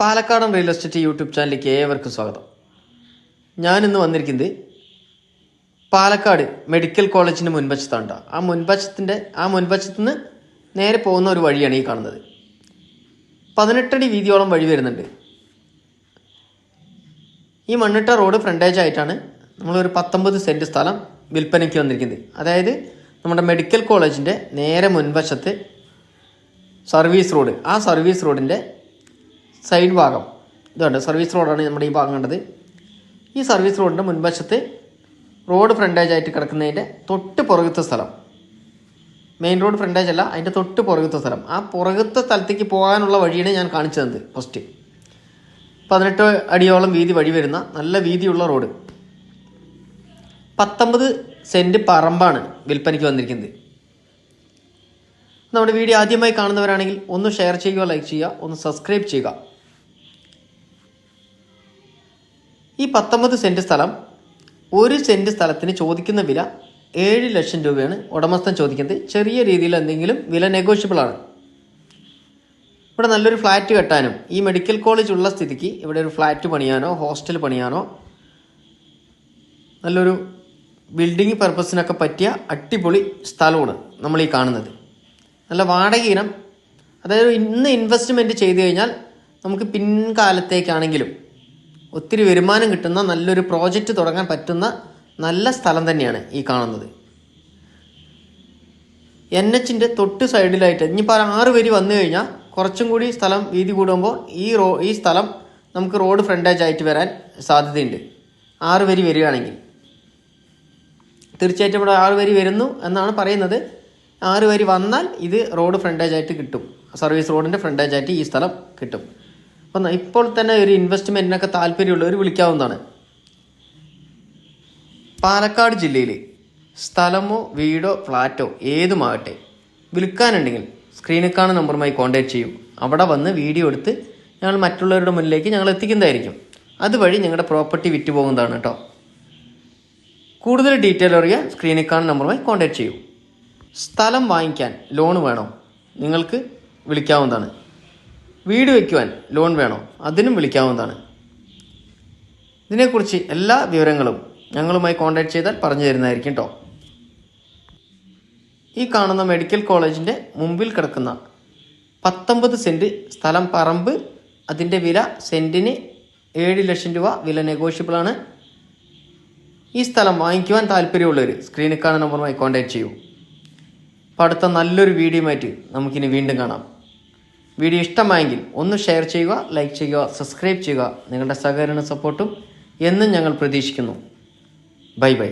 പാലക്കാടൻ real estate YouTube ചാനലിലേക്ക് ഏവർക്കും സ്വാഗതം. ഞാനിന്ന് വന്നിരിക്കുന്നത് പാലക്കാട് മെഡിക്കൽ കോളേജിന്റെ മുൻവശത്താണ് ആ മുൻവശത്തിന്റെ ആ മുൻവശത്ത് നിന്ന് നേരെ പോകുന്ന ഒരു വഴിയാണ് ഈ കാണുന്നത്. പതിനെട്ടടി വീതിയോളം വഴി വരുന്നുണ്ട്. ഈ മണ്ണിട്ട റോഡ് ഫ്രണ്ടേജ് ആയിട്ടാണ് നമ്മളൊരു പത്തൊമ്പത് സെന്റ് സ്ഥലം വിൽപ്പനയ്ക്ക് വന്നിരിക്കുന്നത്. അതായത് നമ്മുടെ മെഡിക്കൽ കോളേജിന്റെ നേരെ മുൻവശത്ത് സർവീസ് റോഡ് ആ സർവീസ് റോഡിന്റെ സൈഡ് ഭാഗം. ഇതുണ്ട് സർവീസ് റോഡാണ് നമ്മുടെ ഈ ഭാഗം കണ്ടത്. ഈ സർവീസ് റോഡിന്റെ മുൻവശത്ത് റോഡ് ഫ്രണ്ടേജ് ആയിട്ട് കിടക്കുന്നതിന്റെ തൊട്ട് പുറകത്തെ സ്ഥലം. മെയിൻ റോഡ് ഫ്രണ്ടേജ് അല്ല അതിന്റെ തൊട്ട് പുറകത്തെ സ്ഥലം. ആ പുറകത്തെ സ്ഥലത്തേക്ക് പോകാനുള്ള വഴിയാണ് ഞാൻ കാണിച്ചു തന്നത് ഫസ്റ്റ് പതിനെട്ട് അടിയോളം വീതി വഴി വരുന്ന നല്ല വീതിയുള്ള റോഡ് പത്തൊമ്പത് സെന്റ് പറമ്പാണ് വിൽപ്പനയ്ക്ക് വന്നിരിക്കുന്നത്. നമ്മുടെ വീഡിയോ ആദ്യമായി കാണുന്നവരാണെങ്കിൽ ഒന്ന് ഷെയർ ചെയ്യുക ലൈക്ക് ചെയ്യുക ഒന്ന് സബ്സ്ക്രൈബ് ചെയ്യുക. ഈ പത്തൊമ്പത് സെന്റ് സ്ഥലം ഒരു സെന്റ് സ്ഥലത്തിന് ചോദിക്കുന്ന വില ഏഴ് ലക്ഷം രൂപയാണ്. ഉടമസ്ഥൻ ചോദിക്കുന്നത് ചെറിയ രീതിയിൽ എന്തെങ്കിലും വില നെഗോഷ്യബിൾ ആണ്. ഇവിടെ നല്ലൊരു ഫ്ലാറ്റ് കെട്ടാനും ഈ മെഡിക്കൽ കോളേജ് ഉള്ള സ്ഥിതിക്ക് ഇവിടെ ഒരു ഫ്ലാറ്റ് പണിയാനോ ഹോസ്റ്റൽ പണിയാനോ നല്ലൊരു ബിൽഡിംഗ് പർപ്പസിനൊക്കെ പറ്റിയ അടിപൊളി സ്ഥലമാണ് നമ്മൾ ഈ കാണുന്നത്. നല്ല വാടക ഇനം അതായത് ഇന്ന് ഇൻവെസ്റ്റ്മെന്റ് ചെയ്തു കഴിഞ്ഞാൽ നമുക്ക് പിൻകാലത്തേക്കാണെങ്കിലും ഒത്തിരി വരുമാനം കിട്ടുന്ന നല്ലൊരു പ്രോജക്റ്റ് തുടങ്ങാൻ പറ്റുന്ന നല്ല സ്ഥലം തന്നെയാണ് ഈ കാണുന്നത്. എൻ എച്ചിന്റെ തൊട്ട് സൈഡിലായിട്ട് ഇനിയിപ്പോൾ ആറ് വരി വന്നു കഴിഞ്ഞാൽ കുറച്ചും കൂടി സ്ഥലം വീതി കൂടുമ്പോൾ ഈ റോ ഈ സ്ഥലം നമുക്ക് റോഡ് ഫ്രണ്ടേജ് ആയിട്ട് വരാൻ സാധ്യതയുണ്ട്. ആറ് വരി വരികയാണെങ്കിൽ. തീർച്ചയായിട്ടും ഇവിടെ ആറ് വരി വരുന്നു എന്നാണ് പറയുന്നത്. ആറ് വരി വന്നാൽ ഇത് റോഡ് ഫ്രണ്ടേജ് ആയിട്ട് കിട്ടും. സർവീസ് റോഡിന്റെ ഫ്രണ്ടേജ് ആയിട്ട് ഈ സ്ഥലം കിട്ടും. അപ്പം ഇപ്പോൾ തന്നെ ഒരു ഇൻവെസ്റ്റ്മെന്റിനൊക്കെ താല്പര്യമുള്ളവർ വിളിക്കാവുന്നതാണ്. പാലക്കാട് ജില്ലയിൽ സ്ഥലമോ വീടോ ഫ്ലാറ്റോ ഏതുമാകട്ടെ വിൽക്കാനുണ്ടെങ്കിൽ സ്ക്രീനിൽ കാണുന്ന നമ്പറുമായി കോൺടാക്ട് ചെയ്യും. അവിടെ വന്ന് വീഡിയോ എടുത്ത് ഞങ്ങൾ മറ്റുള്ളവരുടെ മുന്നിലേക്ക് ഞങ്ങൾ എത്തിക്കുന്നതായിരിക്കും. അതുവഴി ഞങ്ങളുടെ പ്രോപ്പർട്ടി വിറ്റ് പോകുന്നതാണ് കേട്ടോ കൂടുതൽ ഡീറ്റെയിൽ അറിയാൻ സ്ക്രീനിൽ കാണുന്ന നമ്പറുമായി കോൺടാക്ട് ചെയ്യൂ. സ്ഥലം വാങ്ങിക്കാൻ ലോൺ വേണോ? നിങ്ങൾക്ക് വിളിക്കാവുന്നതാണ്. വീട് വയ്ക്കുവാൻ ലോൺ വേണോ? അതിനും വിളിക്കാവുന്നതാണ്. ഇതിനെക്കുറിച്ച് എല്ലാ വിവരങ്ങളും ഞങ്ങളുമായി കോൺടാക്ട് ചെയ്താൽ പറഞ്ഞു തരുന്നതായിരിക്കും കേട്ടോ ഈ കാണുന്ന മെഡിക്കൽ കോളേജിന്റെ മുമ്പിൽ കിടക്കുന്ന പത്തൊമ്പത് സെന്റ് സ്ഥലം പറമ്പ് അതിന്റെ വില സെന്റിന് ഏഴ് ലക്ഷം രൂപ വില നെഗോഷ്യബിളാണ് ഈ സ്ഥലം വാങ്ങിക്കുവാൻ താല്പര്യമുള്ളവർ സ്ക്രീനിൽ കാണുന്ന നമ്പറുമായി കോൺടാക്ട് ചെയ്യൂ. അപ്പോൾ അടുത്ത നല്ലൊരു വീഡിയോയുമായിട്ട് നമുക്കിനി വീണ്ടും കാണാം. വീഡിയോ ഇഷ്ടമായെങ്കിൽ ഒന്ന് ഷെയർ ചെയ്യുക ലൈക്ക് ചെയ്യുക സബ്സ്ക്രൈബ് ചെയ്യുക. നിങ്ങളുടെ സഹകരണ സപ്പോർട്ടും എന്നും ഞങ്ങൾ പ്രതീക്ഷിക്കുന്നു. Bye bye